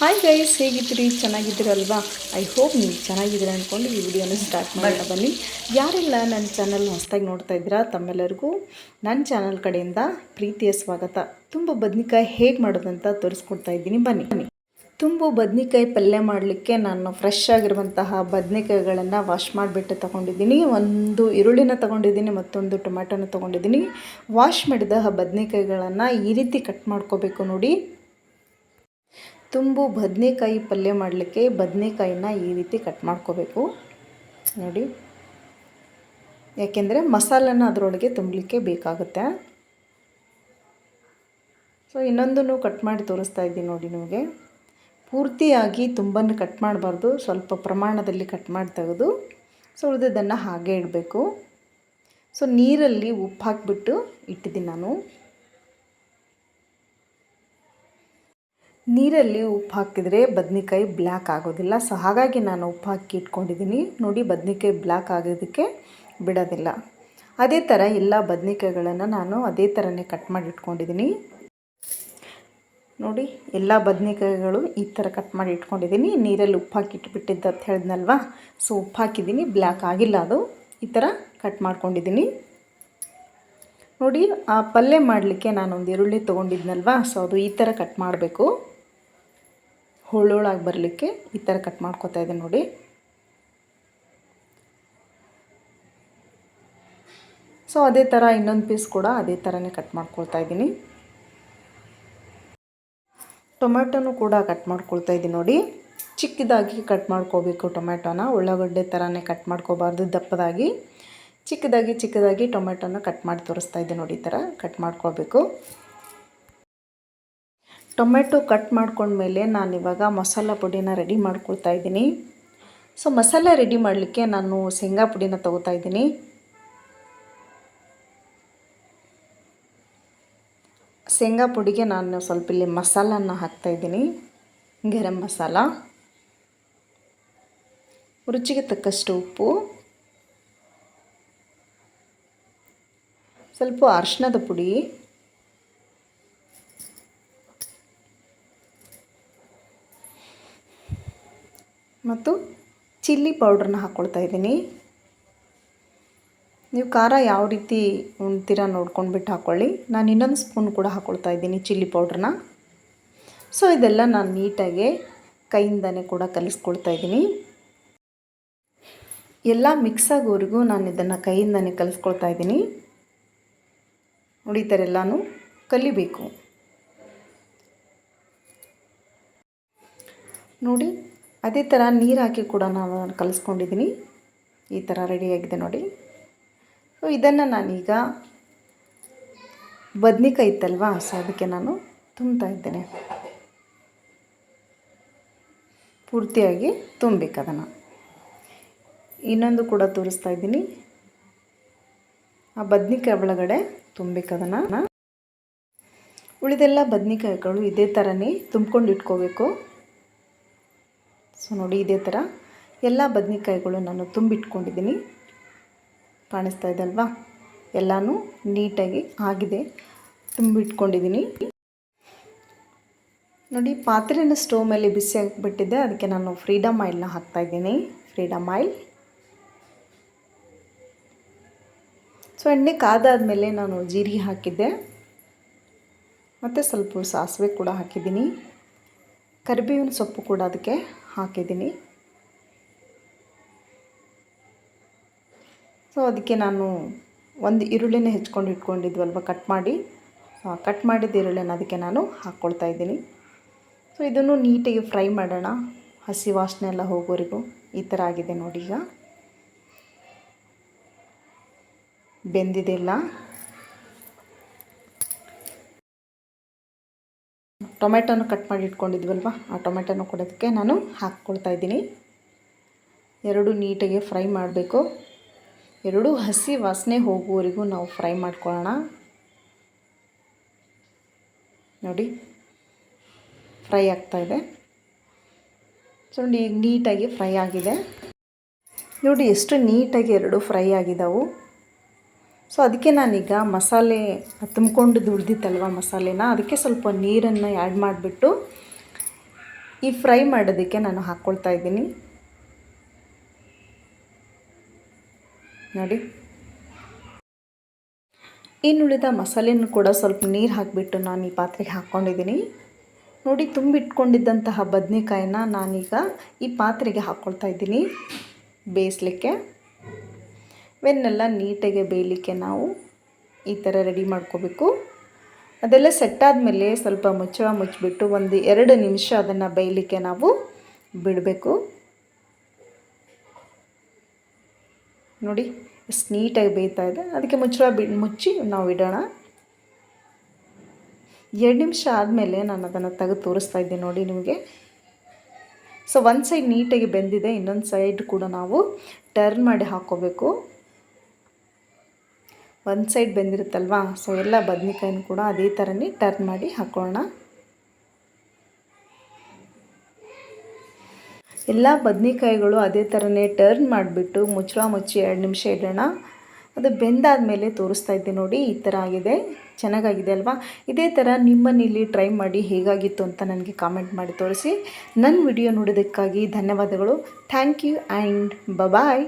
Hi guys ಹೇಗಿದ್ದೀರಿ? ಚೆನ್ನಾಗಿದ್ದೀರಲ್ವಾ? I hope ನೀವು ಚೆನ್ನಾಗಿದ್ದೀರ ಅಂದ್ಕೊಂಡು ಈ ವಿಡಿಯೋನ ಸ್ಟಾರ್ಟ್ ಮಾಡೋಣ ಬನ್ನಿ. ಯಾರೆಲ್ಲ ನನ್ನ ಚಾನಲ್ ಹೊಸದಾಗಿ ನೋಡ್ತಾ ಇದ್ದೀರಾ ತಮ್ಮೆಲ್ಲರಿಗೂ ನನ್ನ ಚಾನಲ್ ಕಡೆಯಿಂದ ಪ್ರೀತಿಯ ಸ್ವಾಗತ. ತುಂಬ ಬದ್ನಿಕಾಯಿ ಹೇಗೆ ಮಾಡೋದಂತ ತೋರಿಸ್ಕೊಡ್ತಾ ಇದ್ದೀನಿ. ಬನ್ನಿ. ಬನ್ನಿ ತುಂಬು ಬದ್ನಿಕಾಯಿ ಪಲ್ಯ ಮಾಡಲಿಕ್ಕೆ ನಾನು ಫ್ರೆಶ್ ಆಗಿರುವಂತಹ ಬದನೆಕಾಯಿಗಳನ್ನು ವಾಶ್ ಮಾಡಿಬಿಟ್ಟು ತೊಗೊಂಡಿದ್ದೀನಿ. ಒಂದು ಈರುಳ್ಳಿನ ತೊಗೊಂಡಿದ್ದೀನಿ ಮತ್ತೊಂದು ಟೊಮ್ಯಾಟೋನ ತೊಗೊಂಡಿದ್ದೀನಿ. ವಾಶ್ ಮಾಡಿದ ಬದನೆಕಾಯಿಗಳನ್ನು ಈ ರೀತಿ ಕಟ್ ಮಾಡ್ಕೋಬೇಕು ನೋಡಿ. ತುಂಬು ಬದನೆಕಾಯಿ ಪಲ್ಯ ಮಾಡಲಿಕ್ಕೆ ಬದನೆಕಾಯಿನ ಈ ರೀತಿ ಕಟ್ ಮಾಡ್ಕೋಬೇಕು. ನೋಡಿ. ಯಾಕೆಂದರೆ ಮಸಾಲನ ಅದರೊಳಗೆ ತುಂಬಲಿಕ್ಕೆ ಬೇಕಾಗುತ್ತೆ. ಸೊ ಇನ್ನೊಂದನ್ನು ಕಟ್ ಮಾಡಿ ತೋರಿಸ್ತಾ ಇದ್ದೀನಿ ನೋಡಿ ನಿಮಗೆ. ಪೂರ್ತಿಯಾಗಿ ತುಂಬನ್ನು ಕಟ್ ಮಾಡಬಾರ್ದು. ಸ್ವಲ್ಪ ಪ್ರಮಾಣದಲ್ಲಿ ಕಟ್ ಮಾಡಿ ತೆಗೆದು ಸೊ ಉಳಿದದನ್ನು ಹಾಗೆ ಇಡಬೇಕು. ಸೊ ನೀರಲ್ಲಿ ಉಪ್ಪು ಹಾಕಿಬಿಟ್ಟು ಇಟ್ಟಿದ್ದೀನಿ ನಾನು. ನೀರಲ್ಲಿ ಉಪ್ಪು ಹಾಕಿದರೆ ಬದ್ನಿಕಾಯಿ ಬ್ಲ್ಯಾಕ್ ಆಗೋದಿಲ್ಲ. ಸೊ ಹಾಗಾಗಿ ನಾನು ಉಪ್ಪು ಹಾಕಿ ಇಟ್ಕೊಂಡಿದ್ದೀನಿ. ನೋಡಿ, ಬದ್ನಿಕಾಯಿ ಬ್ಲ್ಯಾಕ್ ಆಗೋದಕ್ಕೆ ಬಿಡೋದಿಲ್ಲ. ಅದೇ ಥರ ಎಲ್ಲ ಬದ್ನಿಕಾಯಿಗಳನ್ನು ನಾನು ಅದೇ ಥರನೇ ಕಟ್ ಮಾಡಿ ಇಟ್ಕೊಂಡಿದ್ದೀನಿ. ನೋಡಿ, ಎಲ್ಲ ಬದನೆಕಾಯಿಗಳು ಈ ಥರ ಕಟ್ ಮಾಡಿ ಇಟ್ಕೊಂಡಿದ್ದೀನಿ. ನೀರಲ್ಲಿ ಉಪ್ಪು ಹಾಕಿ ಇಟ್ಬಿಟ್ಟಿದ್ದು ಅಂತ ಹೇಳಿದ್ನಲ್ವಾ? ಸೊ ಉಪ್ಪು ಹಾಕಿದ್ದೀನಿ. ಬ್ಲ್ಯಾಕ್ ಆಗಿಲ್ಲ ಅದು. ಈ ಥರ ಕಟ್ ಮಾಡ್ಕೊಂಡಿದ್ದೀನಿ. ನೋಡಿ, ಆ ಪಲ್ಯ ಮಾಡಲಿಕ್ಕೆ ನಾನೊಂದು ಈರುಳ್ಳಿ ತೊಗೊಂಡಿದ್ನಲ್ವಾ? ಸೊ ಅದು ಈ ಥರ ಕಟ್ ಮಾಡಬೇಕು. ಹೊಳ್ಳೊಳಗೆ ಬರಲಿಕ್ಕೆ ಈ ಥರ ಕಟ್ ಮಾಡ್ಕೋತಾ ಇದೆ ನೋಡಿ. ಸೊ ಅದೇ ಥರ ಇನ್ನೊಂದು ಪೀಸ್ ಕೂಡ ಅದೇ ಥರನೇ ಕಟ್ ಮಾಡ್ಕೊಳ್ತಾ ಇದ್ದೀನಿ. ಟೊಮ್ಯಾಟೋನು ಕೂಡ ಕಟ್ ಮಾಡ್ಕೊಳ್ತಾ ಇದ್ದೀನಿ ನೋಡಿ. ಚಿಕ್ಕದಾಗಿ ಕಟ್ ಮಾಡ್ಕೋಬೇಕು ಟೊಮೆಟೊನ ಉಳ್ಳಾಗಡ್ಡೆ ಥರನೇ ಕಟ್ ಮಾಡ್ಕೋಬಾರ್ದು, ದಪ್ಪದಾಗಿ. ಚಿಕ್ಕದಾಗಿ ಚಿಕ್ಕದಾಗಿ ಟೊಮೆಟೊನ ಕಟ್ ಮಾಡಿ ತೋರಿಸ್ತಾ ಇದ್ದೆ ನೋಡಿ ಈ ಥರ ಕಟ್ ಮಾಡ್ಕೋಬೇಕು ಟೊಮೆಟೊ ಕಟ್ ಮಾಡ್ಕೊಂಡ್ಮೇಲೆ ನಾನು ಇವಾಗ ಮಸಾಲ ಪುಡಿನ ರೆಡಿ ಮಾಡ್ಕೊಳ್ತಾ ಇದ್ದೀನಿ. ಸೊ ಮಸಾಲ ರೆಡಿ ಮಾಡಲಿಕ್ಕೆ ನಾನು ಶೇಂಗಾ ಪುಡಿನ ತಗೋತಾ ಇದ್ದೀನಿ. ಶೇಂಗಾ ಪುಡಿಗೆ ನಾನು ಸ್ವಲ್ಪ ಇಲ್ಲಿ ಮಸಾಲನ ಹಾಕ್ತಾಯಿದ್ದೀನಿ ಗರಂ ಮಸಾಲ. ರುಚಿಗೆ ತಕ್ಕಷ್ಟು ಉಪ್ಪು. ಸ್ವಲ್ಪ ಅರಿಶಿಣದ ಪುಡಿ. ಮತ್ತು ಚಿಲ್ಲಿ ಪೌಡ್ರನ್ನ ಹಾಕ್ಕೊಳ್ತಾ ಇದ್ದೀನಿ. ನೀವು ಖಾರ ಯಾವ ರೀತಿ ಉಣ್ತೀರ ನೋಡ್ಕೊಂಡ್ಬಿಟ್ಟು ಹಾಕ್ಕೊಳ್ಳಿ. ನಾನು ಇನ್ನೊಂದು ಸ್ಪೂನ್ ಕೂಡ ಹಾಕ್ಕೊಳ್ತಾ ಇದ್ದೀನಿ ಚಿಲ್ಲಿ ಪೌಡ್ರನ್ನ ಸೊ ಇದೆಲ್ಲ ನಾನು ನೀಟಾಗಿ ಕೈಯಿಂದನೇ ಕೂಡ ಕಲಿಸ್ಕೊಳ್ತಾ ಇದ್ದೀನಿ. ಎಲ್ಲ ಮಿಕ್ಸ್ ಆಗೋವರೆಗೂ ನಾನು ಇದನ್ನು ಕೈಯಿಂದನೇ ಕಲಿಸ್ಕೊಳ್ತಾ ಇದ್ದೀನಿ. ನೋಡಿ ಕಲಿಬೇಕು. ನೋಡಿ ಅದೇ ಥರ ನೀರು ಹಾಕಿ ಕೂಡ ನಾನು ಕಲಿಸ್ಕೊಂಡಿದ್ದೀನಿ. ಈ ಥರ ರೆಡಿಯಾಗಿದೆ ನೋಡಿ. ಸೊ ಇದನ್ನು ನಾನೀಗ ಬದ್ನಿಕಾಯಿ ಇತ್ತಲ್ವಾ? ಸೊ ಅದಕ್ಕೆ ನಾನು ತುಂಬ್ತಾ ಇದ್ದೇನೆ. ಪೂರ್ತಿಯಾಗಿ ತುಂಬಬೇಕು ಅದನ್ನು. ಇನ್ನೊಂದು ಕೂಡ ತೋರಿಸ್ತಾ ಇದ್ದೀನಿ. ಆ ಬದ್ನಿಕಾಯಿ ಒಳಗಡೆ ತುಂಬಬೇಕು ಅದನ್ನು. ಉಳಿದೆಲ್ಲ ಬದ್ನಿಕಾಯಿಗಳು ಇದೇ ಥರನೇ ತುಂಬ್ಕೊಂಡು ಇಟ್ಕೋಬೇಕು. ಸೊ ನೋಡಿ, ಇದೇ ಥರ ಎಲ್ಲ ಬದ್ನಿಕಾಯಿಗಳು ನಾನು ತುಂಬಿಟ್ಕೊಂಡಿದ್ದೀನಿ. ಕಾಣಿಸ್ತಾ ಇದೆ ಅಲ್ವಾ? ಎಲ್ಲನೂ ನೀಟಾಗಿ ಆಗಿದೆ. ತುಂಬಿಟ್ಕೊಂಡಿದ್ದೀನಿ. ನೋಡಿ, ಪಾತ್ರೆನ ಸ್ಟೋವ್ ಮೇಲೆ ಬಿಸಿ ಆಗಿಬಿಟ್ಟಿದ್ದೆ ಅದಕ್ಕೆ ನಾನು ಫ್ರೀಡಮ್ ಆಯಿಲ್ನ ಹಾಕ್ತಾಯಿದ್ದೀನಿ ಫ್ರೀಡಮ್ ಆಯಿಲ್. ಸೊ, ಎಣ್ಣೆ ಕಾದಾದಮೇಲೆ ನಾನು ಜೀರಿಗೆ ಹಾಕಿದ್ದೆ. ಮತ್ತು ಸ್ವಲ್ಪ ಸಾಸಿವೆ ಕೂಡ ಹಾಕಿದ್ದೀನಿ. ಕರಿಬೇವಿನ ಸೊಪ್ಪು ಕೂಡ ಅದಕ್ಕೆ ಹಾಕಿದ್ದೀನಿ. ಸೊ ಅದಕ್ಕೆ ನಾನು ಒಂದು ಈರುಳ್ಳಿನ ಹೆಚ್ಕೊಂಡು ಇಟ್ಕೊಂಡಿದ್ವಲ್ವ ಕಟ್ ಮಾಡಿ. ಕಟ್ ಮಾಡಿದ ಈರುಳ್ಳಿನ ಅದಕ್ಕೆ ನಾನು ಹಾಕ್ಕೊಳ್ತಾ ಇದ್ದೀನಿ. ಸೊ ಇದನ್ನು ನೀಟಾಗಿ ಫ್ರೈ ಮಾಡೋಣ. ಹಸಿ ವಾಸನೆ ಎಲ್ಲ ಹೋಗೋರಿಗೂ ಈ ಥರ ಆಗಿದೆ ನೋಡಿ ಈಗ. ಬೆಂದಿದೆ ಟೊಮೆಟೊನು ಕಟ್ ಮಾಡಿ ಇಟ್ಕೊಂಡಿದ್ವಲ್ವ? ಆ ಟೊಮೆಟೊನು ಕೊಡೋದಕ್ಕೆ ನಾನು ಹಾಕ್ಕೊಳ್ತಾ ಇದ್ದೀನಿ. ಎರಡು ನೀಟಾಗಿ ಫ್ರೈ ಮಾಡಬೇಕು. ಎರಡೂ ಹಸಿ ವಾಸನೆ ಹೋಗುವವರೆಗೂ ನಾವು ಫ್ರೈ ಮಾಡ್ಕೊಳ್ಳೋಣ. ನೋಡಿ, ಫ್ರೈ ಆಗ್ತಾಯಿದೆ ಸೊ ಈಗ ನೀಟಾಗಿ ಫ್ರೈ ಆಗಿದೆ. ನೋಡಿ, ಎಷ್ಟು ನೀಟಾಗಿ ಎರಡು ಫ್ರೈ ಆಗಿದ್ದಾವೆ ಸೊ ಅದಕ್ಕೆ ನಾನೀಗ ಮಸಾಲೆ ತುಂಬಿಕೊಂಡು ದುಡ್ದಿತ್ತಲ್ವ ಮಸಾಲೆನ, ಅದಕ್ಕೆ ಸ್ವಲ್ಪ ನೀರನ್ನು ಆ್ಯಡ್ ಮಾಡಿಬಿಟ್ಟು ಈ ಫ್ರೈ ಮಾಡೋದಕ್ಕೆ ನಾನು ಹಾಕ್ಕೊಳ್ತಾ ಇದ್ದೀನಿ. ನೋಡಿ. ಇನ್ನುಳಿದ ಮಸಾಲೆನೂ ಕೂಡ ಸ್ವಲ್ಪ ನೀರು ಹಾಕಿಬಿಟ್ಟು ನಾನು ಈ ಪಾತ್ರೆಗೆ ಹಾಕ್ಕೊಂಡಿದ್ದೀನಿ ನೋಡಿ, ತುಂಬಿಟ್ಕೊಂಡಿದ್ದಂತಹ ಬದನೆಕಾಯಿನ ನಾನೀಗ ಈ ಪಾತ್ರೆಗೆ ಹಾಕ್ಕೊಳ್ತಾ ಇದ್ದೀನಿ ಬೇಯಿಸ್ಲಿಕ್ಕೆ. ಇವೆನ್ನೆಲ್ಲ ನೀಟಾಗಿ ಬೇಯಲಿಕ್ಕೆ ನಾವು ಈ ಥರ ರೆಡಿ ಮಾಡ್ಕೋಬೇಕು. ಅದೆಲ್ಲ ಸೆಟ್ ಆದಮೇಲೆ ಸ್ವಲ್ಪ ಮುಚ್ಚಳ ಮುಚ್ಚಿಬಿಟ್ಟು ಒಂದು ಎರಡು ನಿಮಿಷ ಅದನ್ನು ಬೇಯಲಿಕ್ಕೆ ನಾವು ಬಿಡಬೇಕು. ನೋಡಿ, ಎಷ್ಟು ನೀಟಾಗಿ ಬೇಯ್ತಾ ಇದೆ. ಅದಕ್ಕೆ ಮುಚ್ಚಳ ಬಿ, ಮುಚ್ಚಿ ನಾವು ಇಡೋಣ. ಎರಡು ನಿಮಿಷ ಆದಮೇಲೆ ನಾನು ಅದನ್ನು ತೆಗೆದು ತೋರಿಸ್ತಾ ಇದ್ದೀನಿ ನೋಡಿ ನಿಮಗೆ. ಸೊ ಒಂದು ಸೈಡ್ ನೀಟಾಗಿ ಬೆಂದಿದೆ, ಇನ್ನೊಂದು ಸೈಡ್ ಕೂಡ ನಾವು ಟರ್ನ್ ಮಾಡಿ ಹಾಕ್ಕೋಬೇಕು ಒಂದು ಸೈಡ್ ಬೆಂದಿರುತ್ತಲ್ವಾ? ಸೊ ಎಲ್ಲ ಬದನೆಕಾಯಿನೂ ಕೂಡ ಅದೇ ಥರನೇ ಟರ್ನ್ ಮಾಡಿ ಹಾಕೋಣ ಎಲ್ಲ ಬದನೆಕಾಯಿಗಳು ಅದೇ ಥರನೇ ಟರ್ನ್ ಮಾಡಿಬಿಟ್ಟು ಮುಚ್ಚಳ ಮುಚ್ಚಿ ಎರಡು ನಿಮಿಷ ಇಡೋಣ. ಅದು ಬೆಂದಾದ ಮೇಲೆ ತೋರಿಸ್ತಾ ಇದ್ದೆ ನೋಡಿ, ಈ ಥರ ಆಗಿದೆ. ಚೆನ್ನಾಗಾಗಿದೆ ಅಲ್ವಾ? ಇದೇ ಥರ ನಿಮ್ಮನೇಲಿ ಟ್ರೈ ಮಾಡಿ ಹೇಗಾಗಿತ್ತು ಅಂತ ನನಗೆ ಕಾಮೆಂಟ್ ಮಾಡಿ ತೋರಿಸಿ. ನನ್ನ ವಿಡಿಯೋ ನೋಡೋದಕ್ಕಾಗಿ ಧನ್ಯವಾದಗಳು. Thank you and bye